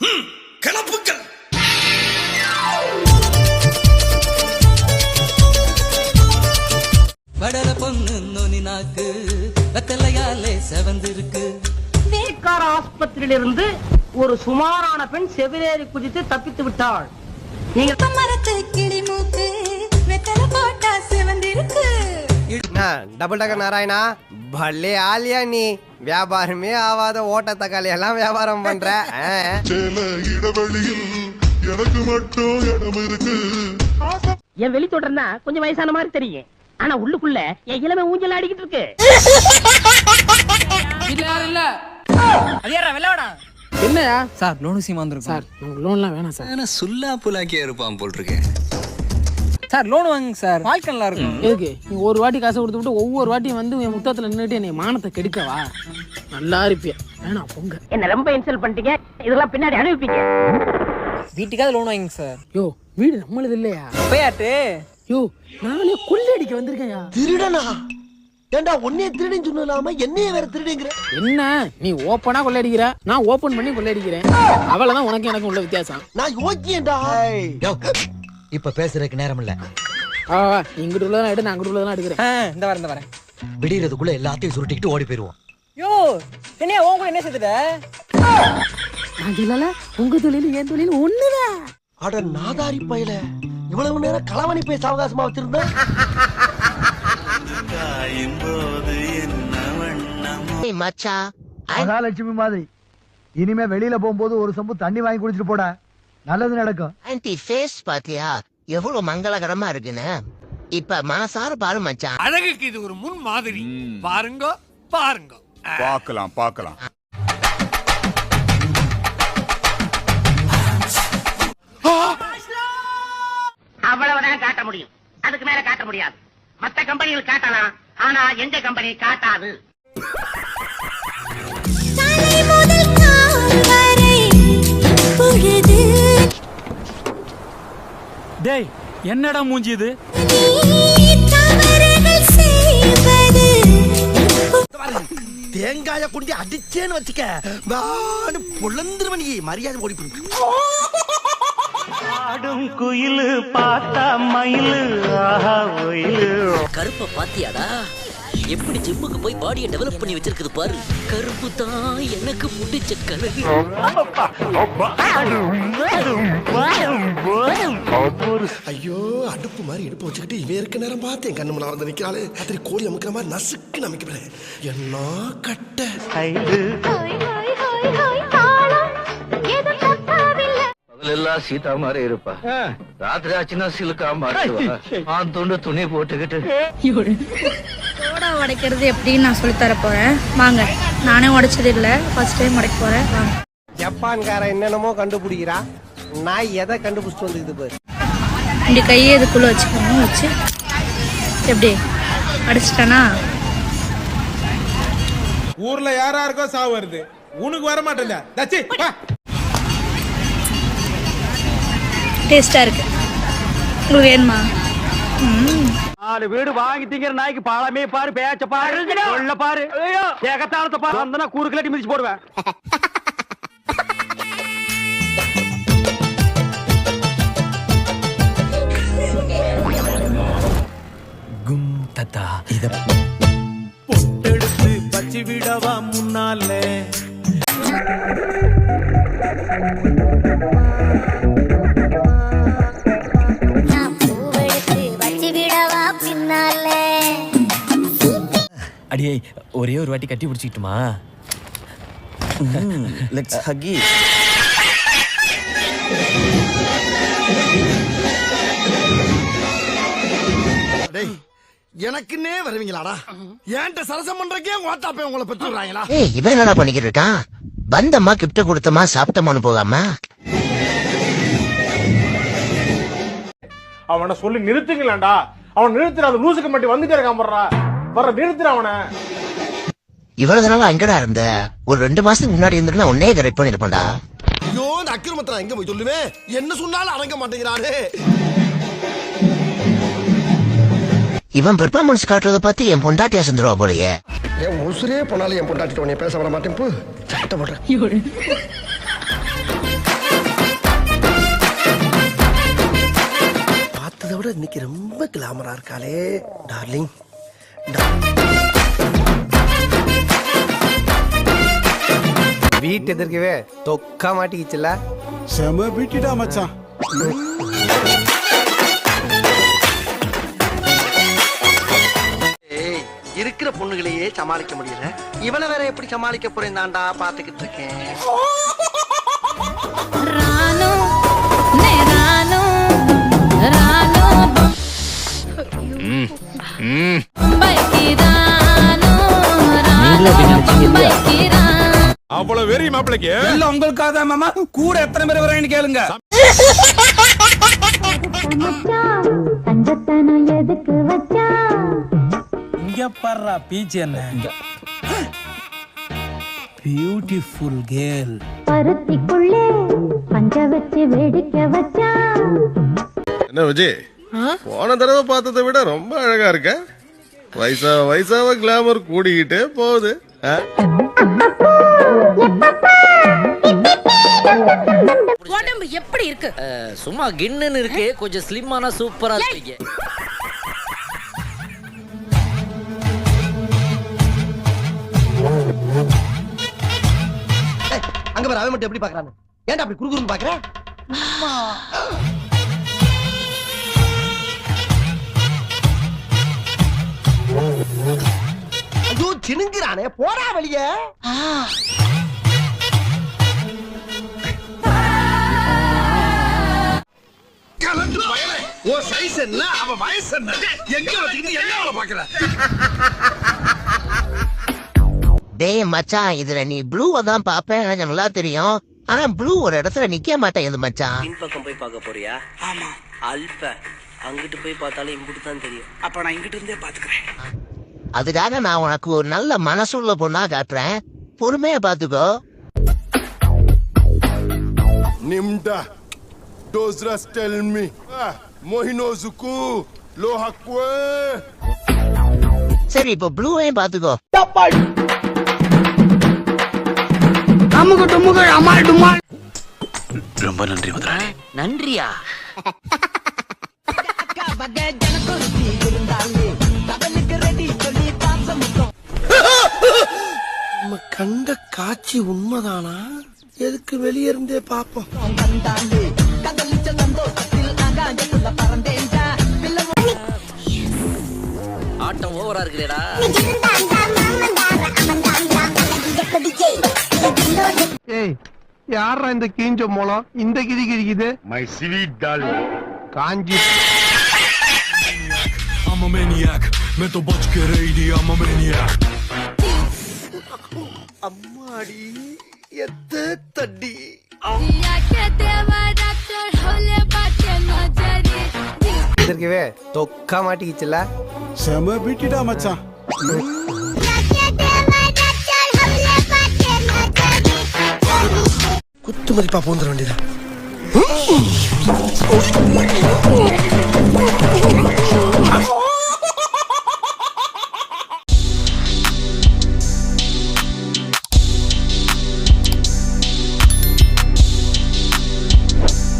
கிளப்புக்கள் வடல பொண்ணு நுனி நாக்கு வெத்தலையாலே செவந்திருக்கு. வீட்டுக்கார ஆஸ்பத்திரியிலிருந்து ஒரு சுமாரான பெண் செவிலேறி குதித்து தப்பித்து விட்டாள். நீங்க மரத்து கிளி மூக்கு வெத்தலை போட்டா சிவந்திருக்கு. டபுள் டக்கர் நாராயணா பல்லே ஆலியா நீ. வியாபாரமே ஆவாத ஓட்ட தக்காளி எல்லாம் வியாபாரம் பண்ற. ஆ. சில இடைவெளியில் எனக்கு மட்டும் இடம் இருக்கு. என் வெளி தொடர்னா கொஞ்சம் வயசான மாதிரி தெரியும் ஆனா உள்ளுக்குள்ள என் இளமை ஊஞ்சல் ஆடிக்கிட்டு இருக்கு. என்னயா? சார் லோனு சீமா வந்துருக்கும். சார் லோன்லாம் வேணாம் சார். சுல்லா புலாக்கியா இருப்பான் போல் இருக்கேன் சார் லோன் வாங்க சார். வாழ்க்கை நல்லா இருக்கும் எதுக்கு? நீ ஒரு வாட்டி காசை கொடுத்து விட்டு ஒவ்வொரு வாட்டியும் வந்து என் முத்தத்துல நின்றுட்டு என்னை மானத்தை கெடுக்கவா? நல்லா இருப்பியா? வேணாம் பொங்க. என்ன ரொம்ப இன்சல்ட் பண்ணிட்டீங்க. இதெல்லாம் பின்னாடி அனுப்பிப்பீங்க வீட்டுக்காவது லோன் வாங்க சார். யோ வீடு நம்மளது இல்லையா? போயாட்டு யோ நானே கொள்ளையடிக்க வந்திருக்கேன்யா. திருடனா? ஏண்டா உன்னைய திருடின்னு சொல்லாம என்னைய வேற திருடுங்கிற? என்ன? நீ ஓப்பனா கொள்ளையடிக்கிற நான் ஓபன் பண்ணி கொள்ளையடிக்கிறேன் அவ்வளவுதான் உனக்கு எனக்கு உள்ள வித்தியாசம். நான் யோக்கியேன்டா இப்ப பேசுறதுக்கு நேரம் இல்ல இங்கிட்டு உள்ளதெல்லாம் எடுத்து நான் அங்கிட்டு உள்ளதெல்லாம் எடுக்கிறேன். இந்த வரேன் இந்த வரேன். விடியறதுக்குள்ள எல்லாத்தையும் சுருட்டிக்கிட்டு ஓடி போயிருவோம் யோ என்ன உன் கூட என்ன சேர்த்துட்ட நான் சொல்லல உங்க தொழில் என் தொழில் ஒண்ணுதான் அட நாதாரி பயல. இவ்வளவு நேரம் களவணி பேச அவகாசமா வச்சிருந்தா? மச்சான் மகாலட்சுமி மாதிரி. இனிமே வெளியில போகும்போது ஒரு சொம்பு தண்ணி வாங்கி குடிச்சிட்டு போடா. நல்லது நடக்கும். ஆன்டி ஃபேஸ் பாத்தியா? எவ்வளவு மங்களகரமா இருக்குன்னு. இப்ப மனசார பாரு மச்சான். அழகுக்கு இது ஒரு முன் மாதிரி. பாருங்க பாருங்க. பார்க்கலாம் பார்க்கலாம். அவ்வளவுதான் காட்ட முடியும். அதுக்கு மேல காட்ட முடியாது. மத்த கம்பெனிகள் காட்டலாம். ஆனா எங்க கம்பெனி காட்டாது? டேய் என்னடா மூஞ்சி இது? நீ தவறுகள் செய்வது. தேங்காய கொண்டு அடிச்சேன்னு வச்சுக்க. வாடு பொழந்துருவன் மரியாதை ஓடி போயிரு. கருப்பை பாத்தியாடா? எப்படி ஜிம்முக்கு போய் பாடியை டெவலப் பண்ணி வச்சிருக்குது பாரு. கருப்பு தான் எனக்கு முடிச்ச கலகு ஐயோ அடுப்பு மாதிரி இடுப்பு வச்சுக்கிட்டு இவன் இருக்க நேரம் பார்த்தேன் கண்ணு முன்னால வந்து நிக்கிறாளே. அத்தனை கோழி அமுக்கிற மாதிரி நசுக்கு நமிக்கிறேன் என்ன கட்ட? எல்லாம் சீதா மாதிரி இருப்பா. ராத்திரி ஆச்சுன்னா சிலுக்கா மாட்டுவா. ஆ துண்டு துணி போட்டுக்கிட்டு. உடைக்கிறது எப்படின்னு நான் சொல்லி தர போறேன். வாங்க நானே உடைச்சது இல்ல. ஃபர்ஸ்ட் டைம் உடைக்க போறேன். வாங்க. ஜப்பான்காரன் என்னென்னமோ கண்டுபிடிக்கிறா. நான் எதை கண்டுபிடிச்சிட்டு வந்துக்குது பாரு. இப்படி கையை இதுக்குள்ள வச்சுக்கணும் வச்சு. எப்படி? அடிச்சிட்டனா? ஊர்ல யாரா இருக்கோ சாவு வருது. உனக்கு வர மாட்டேன் தச்சி டேஸ்டா இருக்கு. உங்களுக்கு வேணுமா? நாலு வீடு வாங்கி திங்கிற நாய்க்கு பாலமே பாரு பேச்ச பாரு சொல்ல பாரு. ஏகத்தாளத்தை பாரு. அந்த கூறு கிளட்டி மிதிச்சு போடுவேன். கும் தத்தா இத பொட்டெடுத்து பச்சி விடவா முன்னால? அடியே ஒரே ஒரு வாட்டி கட்டி பிடிச்சிக்கிட்டுமா? லெட்ஸ் ஹக்கி டேய் எனக்குன்னே வருவீங்களாடா? ஏன்ட்ட சரசம் பண்றக்கே ஓட்டாப்பே உங்களை பெற்றுறாங்களா ஏய் இவன் என்னடா பண்ணிக்கிட்டு இருக்கான்? வந்தம்மா கிப்ட கொடுத்தமா சாப்பிட்டமான்னு போகாம அவனை சொல்லி நிறுத்துங்களேன்டா. அவன் நிறுத்துற அந்த லூசுக்கு மட்டும் வந்துட்டே இருக்கான் போடுறா. வர நிறுத்துற இவ்வளவு நாள் அங்கடா இருந்த? ஒரு ரெண்டு மாசத்துக்கு முன்னாடி இருந்துட்டு உன்னே கரெக்ட் பண்ணிருப்பேன்டா ஐயோ இந்த அக்கிரமத்தை எங்க போய் சொல்லுவேன் என்ன சொன்னாலும் அடங்க மாட்டேங்கிறாரு இவன் பெர்ஃபார்மன்ஸ் காட்டுறதை பார்த்து என் பொண்டாட்டியா செஞ்சிருவா போலயே. என் உசுரே போனாலும் என் பொண்டாட்டி உனைய பேச வர மாட்டேன் போ. சட்டை பார்த்ததை விட இன்னைக்கு ரொம்ப கிளாமரா இருக்காளே டார்லிங் வீட்டு எதிர்க்கவே தொக்கா மாட்டிக்கிச்சுல செம பீட்டிடா மச்சான். ஏய் இருக்கிற பொண்ணுகளையே சமாளிக்க முடியல. இவனை வேற எப்படி சமாளிக்க போறேன் தாண்டா பாத்துக்கிட்டு இருக்கேன். రాను அவ்வளவு வெறி மாப்பிளைக்கு? இல்ல உங்களுக்காக தான் மாமா. கூட எத்தனை பேர் வரேன்னு கேளுங்க. தங்கத்தனம் எதுக்கு வச்சா இங்க பாடுறா பீச் என்ன? பியூட்டிஃபுல் கேர்ள் பருத்திக்குள்ளே பஞ்ச வச்சு வேடிக்கை வச்சா. என்ன விஜய்? போன தடவை பார்த்ததை விட ரொம்ப அழகா இருக்க. வயசா வயசாவ கிளாமர் கூடிக்கிட்டே போகுது? உடம்பு எப்படி இருக்கு? சும்மா கின்னுன்னு இருக்கு. கொஞ்சம் ஸ்லிம்மானா சூப்பரா இருக்கீங்க. அங்க பாரு அவன் மட்டும் எப்படி பாக்குறான்னு? ஏன்டா அப்படி குறுகுறுன்னு பாக்குற? ஐயோ சினுங்கிறானே போடா வெளியே ஓ சைஸ் என்ன? அவ வயசு என்ன? எங்க வச்சுக்கிட்டு என்ன பாக்குற டேய் மச்சான் இதுல நீ ப்ளூவை தான் பாப்பேன் எனக்கு நல்லா தெரியும். ஆனா ப்ளூ ஒரு இடத்துல நிக்க மாட்டேங்குது மச்சான். பின்பக்கம் போய் பார்க்க போறியா? ஆமா. அல்ப. அங்கிட்டு போய் பார்த்தாலும் இம்புட்டு தான் தெரியும். அப்ப நான் இங்கிட்ட இருந்தே பாத்துக்கிறேன் அதுக்காக நான் உனக்கு ஒரு நல்ல மனசுள்ள பொண்ணா காட்டுறேன். பொறுமையா பாத்துக்கோ. நிம்டா. டோஸ்ரஸ் டெல் மீ மோஹினோசுக்கு லோஹக்வே சரி இப்போ ப்ளூவையும் பாத்துக்கோ. அமுகு டுமுகு அமால் டுமால். ரொம்ப நன்றி முதலாளி நன்றியா? கண்ட காட்சி உண்மைதானா? எதுக்கு வெளியே வெளியிருந்தே பாப்போம். ஆட்டம் ஓவரா இருக்குதேடா ஏய் யாரா இந்த கீஞ்ச மூலம் இந்த கிரி கிரிக்குது my sweet doll Kanchi. I'm a maniac, metal botch, get 80, அம்மாடி எத்த தட்டி எதிர்க்கவே தொக்கா மாட்டிக்கிச்சுல. செம பீட்டிடா மச்சான். குத்து மதிப்பா போந்துட வேண்டியதா?